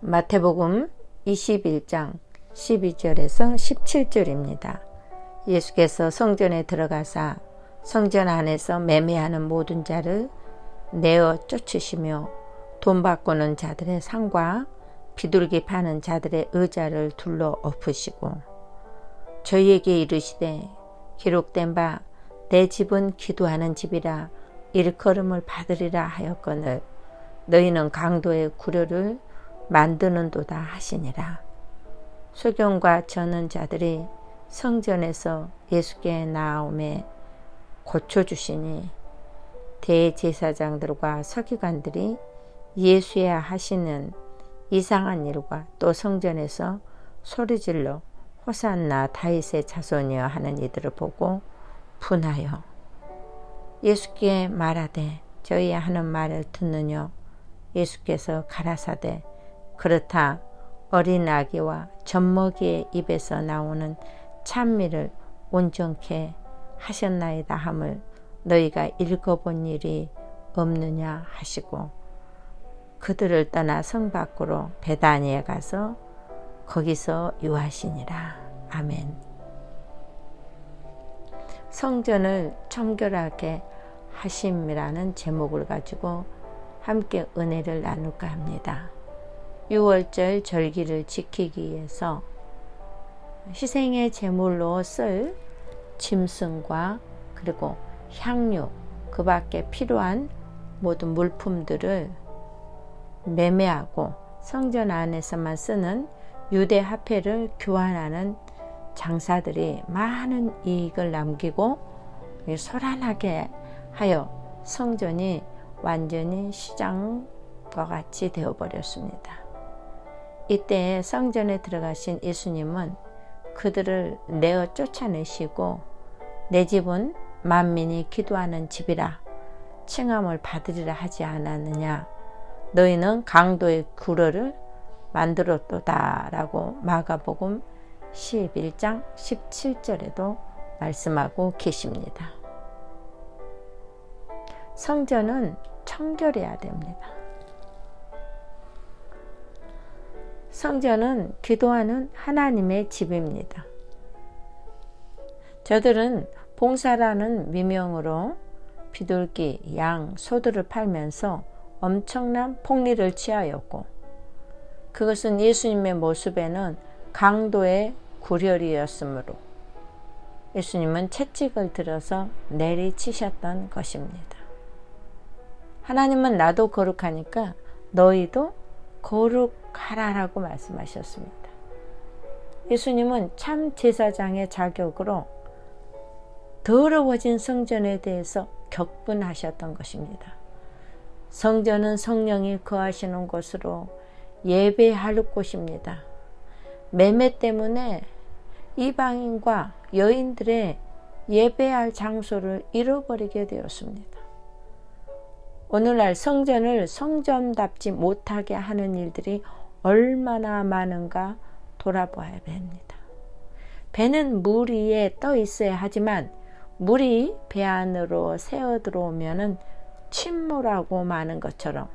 마태복음 21장 12절에서 17절입니다. 예수께서 성전에 들어가사 성전 안에서 매매하는 모든 자를 내어 쫓으시며 돈 바꾸는 자들의 상과 비둘기 파는 자들의 의자를 둘러 엎으시고 저희에게 이르시되 기록된 바 내 집은 기도하는 집이라 일컬음을 받으리라 하였거늘 너희는 강도의 구려를 만드는도다 하시니라. 소경과 저는 자들이 성전에서 예수께 나옴에 고쳐주시니 대제사장들과 서기관들이 예수야 하시는 이상한 일과 또 성전에서 소리질러 호산나 다윗의 자손이여 하는 이들을 보고 분하여 예수께 말하되 저희 하는 말을 듣느뇨 예수께서 가라사대 그렇다 어린 아기와 젖먹이의 입에서 나오는 찬미를 온전케 하셨나이다 함을 너희가 읽어본 일이 없느냐 하시고 그들을 떠나 성 밖으로 베다니에 가서 거기서 유하시니라. 아멘. 성전을 청결하게 하심이라는 제목을 가지고 함께 은혜를 나눌까 합니다. 6월절 절기를 지키기 위해서 희생의 제물로 쓸 짐승과 그리고 향유 그 밖에 필요한 모든 물품들을 매매하고 성전 안에서만 쓰는 유대 화폐를 교환하는 장사들이 많은 이익을 남기고 소란하게 하여 성전이 완전히 시장과 같이 되어버렸습니다. 이때 성전에 들어가신 예수님은 그들을 내어 쫓아내시고 내 집은 만민이 기도하는 집이라 칭함을 받으리라 하지 않았느냐 너희는 강도의 구러를 만들었도다 라고 마가복음 11장 17절에도 말씀하고 계십니다. 성전은 청결해야 됩니다. 성전은 기도하는 하나님의 집입니다. 저들은 봉사라는 미명으로 비둘기, 양, 소들을 팔면서 엄청난 폭리를 취하였고 그것은 예수님의 모습에는 강도의 구렬이었으므로 예수님은 채찍을 들어서 내리치셨던 것입니다. 하나님은 나도 거룩하니까 너희도 거룩 하라라고 말씀하셨습니다. 예수님은 참 제사장의 자격으로 더러워진 성전에 대해서 격분하셨던 것입니다. 성전은 성령이 거하시는 곳으로 예배할 곳입니다. 매매 때문에 이방인과 여인들의 예배할 장소를 잃어버리게 되었습니다. 오늘날 성전을 성전답지 못하게 하는 일들이 얼마나 많은가 돌아봐야 됩니다. 배는 물 위에 떠 있어야 하지만 물이 배 안으로 새어 들어오면은 침몰하고 마는 것처럼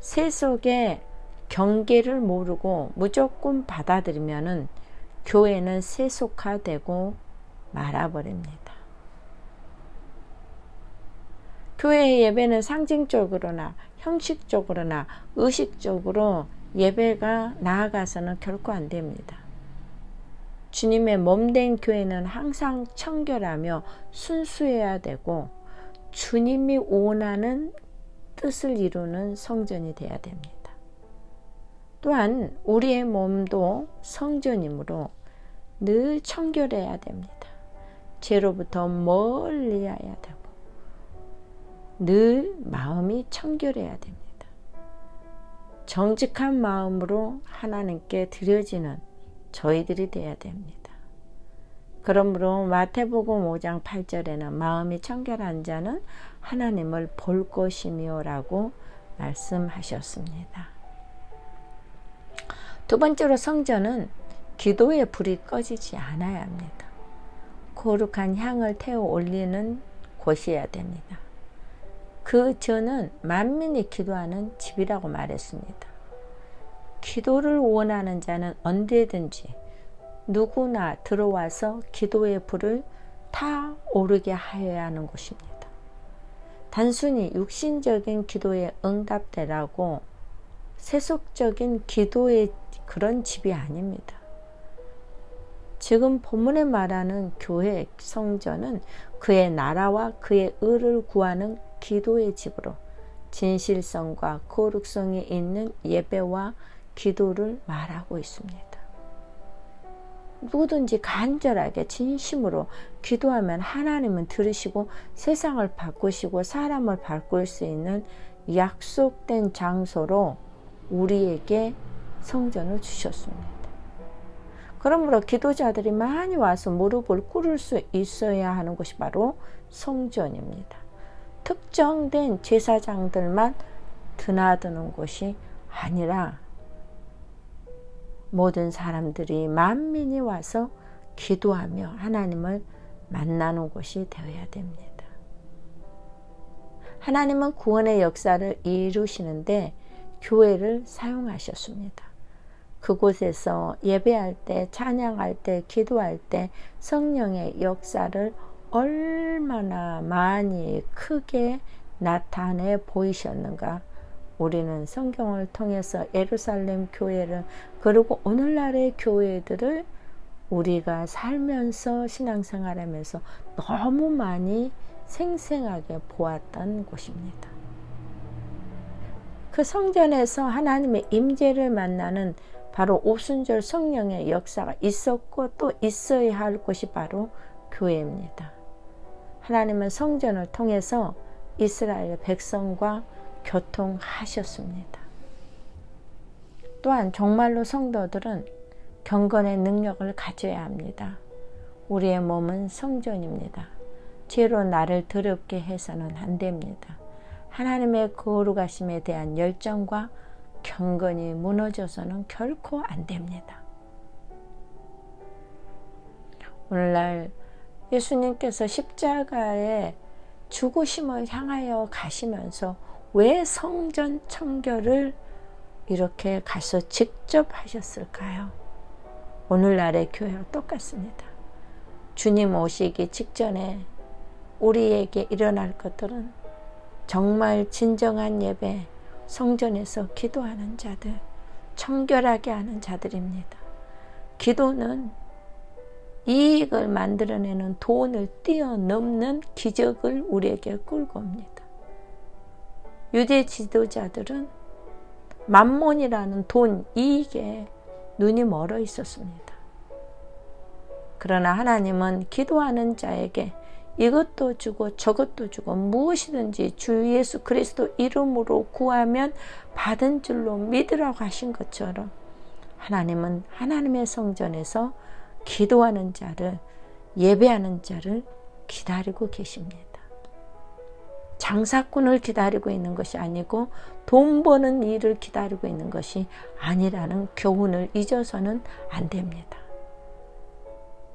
세속의 경계를 모르고 무조건 받아들이면은 교회는 세속화되고 말아버립니다. 교회 예배는 상징적으로나 형식적으로나 의식적으로 예배가 나아가서는 결코 안 됩니다. 주님의 몸된 교회는 항상 청결하며 순수해야 되고 주님이 원하는 뜻을 이루는 성전이 되어야 됩니다. 또한 우리의 몸도 성전이므로 늘 청결해야 됩니다. 죄로부터 멀리 해야 되고 늘 마음이 청결해야 됩니다. 정직한 마음으로 하나님께 드려지는 저희들이 되어야 됩니다. 그러므로 마태복음 5장 8절에는 마음이 청결한 자는 하나님을 볼 것이며라고 말씀하셨습니다. 두 번째로 성전은 기도의 불이 꺼지지 않아야 합니다. 거룩한 향을 태워 올리는 곳이어야 됩니다. 그 저는 만민이 기도하는 집이라고 말했습니다. 기도를 원하는 자는 언제든지 누구나 들어와서 기도의 불을 타 오르게 하여야 하는 곳입니다. 단순히 육신적인 기도의 응답대라고 세속적인 기도의 그런 집이 아닙니다. 지금 본문에 말하는 교회 성전은 그의 나라와 그의 의를 구하는 기도의 집으로 진실성과 거룩성이 있는 예배와 기도를 말하고 있습니다. 누구든지 간절하게 진심으로 기도하면 하나님은 들으시고 세상을 바꾸시고 사람을 바꿀 수 있는 약속된 장소로 우리에게 성전을 주셨습니다. 그러므로 기도자들이 많이 와서 무릎을 꿇을 수 있어야 하는 곳이 바로 성전입니다. 특정된 제사장들만 드나드는 곳이 아니라 모든 사람들이 만민이 와서 기도하며 하나님을 만나는 곳이 되어야 됩니다. 하나님은 구원의 역사를 이루시는데 교회를 사용하셨습니다. 그곳에서 예배할 때, 찬양할 때, 기도할 때 성령의 역사를 얼마나 많이 크게 나타내 보이셨는가 우리는 성경을 통해서 예루살렘 교회를 그리고 오늘날의 교회들을 우리가 살면서 신앙생활하면서 너무 많이 생생하게 보았던 곳입니다. 그 성전에서 하나님의 임재를 만나는 바로 오순절 성령의 역사가 있었고 또 있어야 할 곳이 바로 교회입니다. 하나님은 성전을 통해서 이스라엘 백성과 교통하셨습니다. 또한 정말로 성도들은 경건의 능력을 가져야 합니다. 우리의 몸은 성전입니다. 죄로 나를 더럽게 해서는 안 됩니다. 하나님의 거룩하심에 대한 열정과 경건이 무너져서는 결코 안 됩니다. 오늘날 예수님께서 십자가의 죽으심을 향하여 가시면서 왜 성전 청결을 이렇게 가서 직접 하셨을까요? 오늘날의 교회와 똑같습니다. 주님 오시기 직전에 우리에게 일어날 것들은 정말 진정한 예배, 성전에서 기도하는 자들, 청결하게 하는 자들입니다. 기도는 이익을 만들어내는 돈을 뛰어넘는 기적을 우리에게 끌고 옵니다. 유대 지도자들은 만몬이라는 돈, 이익에 눈이 멀어 있었습니다. 그러나 하나님은 기도하는 자에게 이것도 주고 저것도 주고 무엇이든지 주 예수 그리스도 이름으로 구하면 받은 줄로 믿으라고 하신 것처럼 하나님은 하나님의 성전에서 기도하는 자를 예배하는 자를 기다리고 계십니다. 장사꾼을 기다리고 있는 것이 아니고 돈 버는 일을 기다리고 있는 것이 아니라는 교훈을 잊어서는 안 됩니다.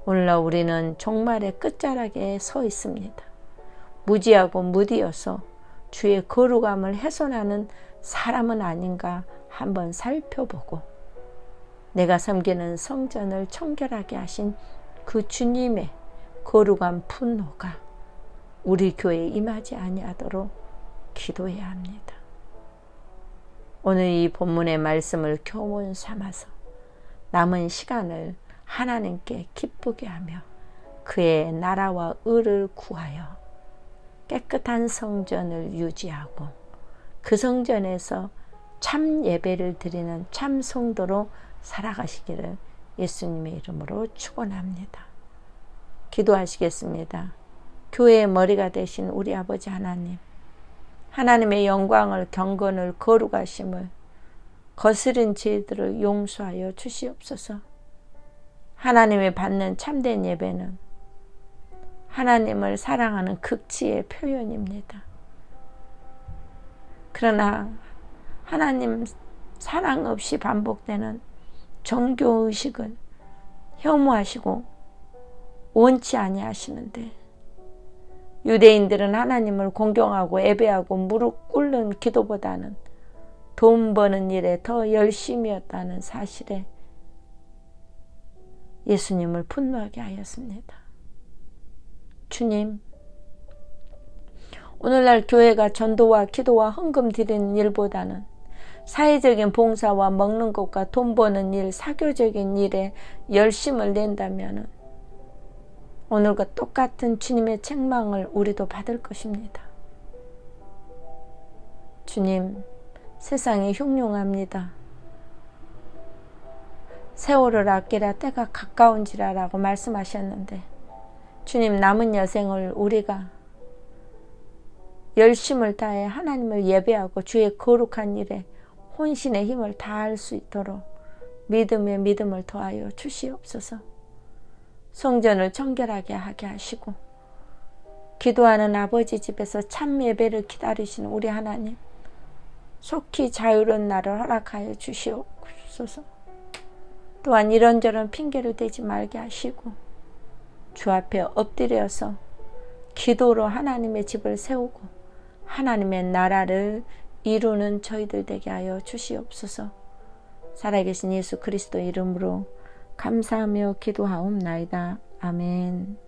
오늘날 우리는 종말의 끝자락에 서 있습니다. 무지하고 무디어서 주의 거룩함을 훼손하는 사람은 아닌가 한번 살펴보고 내가 섬기는 성전을 청결하게 하신 그 주님의 거룩한 분노가 우리 교회에 임하지 아니하도록 기도해야 합니다. 오늘 이 본문의 말씀을 교훈 삼아서 남은 시간을 하나님께 기쁘게 하며 그의 나라와 의를 구하여 깨끗한 성전을 유지하고 그 성전에서 참 예배를 드리는 참 성도로 살아가시기를 예수님의 이름으로 축원합니다. 기도하시겠습니다. 교회의 머리가 되신 우리 아버지 하나님, 하나님의 영광을 경건을 거룩하심을 거스른 죄들을 용서하여 주시옵소서. 하나님이 받는 참된 예배는 하나님을 사랑하는 극치의 표현입니다. 그러나 하나님 사랑 없이 반복되는 종교 의식을 혐오하시고 원치 아니하시는데 유대인들은 하나님을 공경하고 예배하고 무릎 꿇는 기도보다는 돈 버는 일에 더 열심이었다는 사실에 예수님을 분노하게 하였습니다. 주님, 오늘날 교회가 전도와 기도와 헌금 드리는 일보다는 사회적인 봉사와 먹는 것과 돈 버는 일, 사교적인 일에 열심을 낸다면 오늘과 똑같은 주님의 책망을 우리도 받을 것입니다. 주님, 세상이 흉흉합니다. 세월을 아끼라 때가 가까운지라 라고 말씀하셨는데 주님 남은 여생을 우리가 열심을 다해 하나님을 예배하고 주의 거룩한 일에 혼신의 힘을 다할 수 있도록 믿음의 믿음을 더하여 주시옵소서. 성전을 정결하게 하게 하시고 기도하는 아버지 집에서 참 예배를 기다리시는 우리 하나님 속히 자유로운 날을 허락하여 주시옵소서. 또한 이런저런 핑계를 대지 말게 하시고 주 앞에 엎드려서 기도로 하나님의 집을 세우고 하나님의 나라를 이루는 저희들 되게 하여 주시옵소서. 살아계신 예수 그리스도 이름으로 감사하며 기도하옵나이다. 아멘.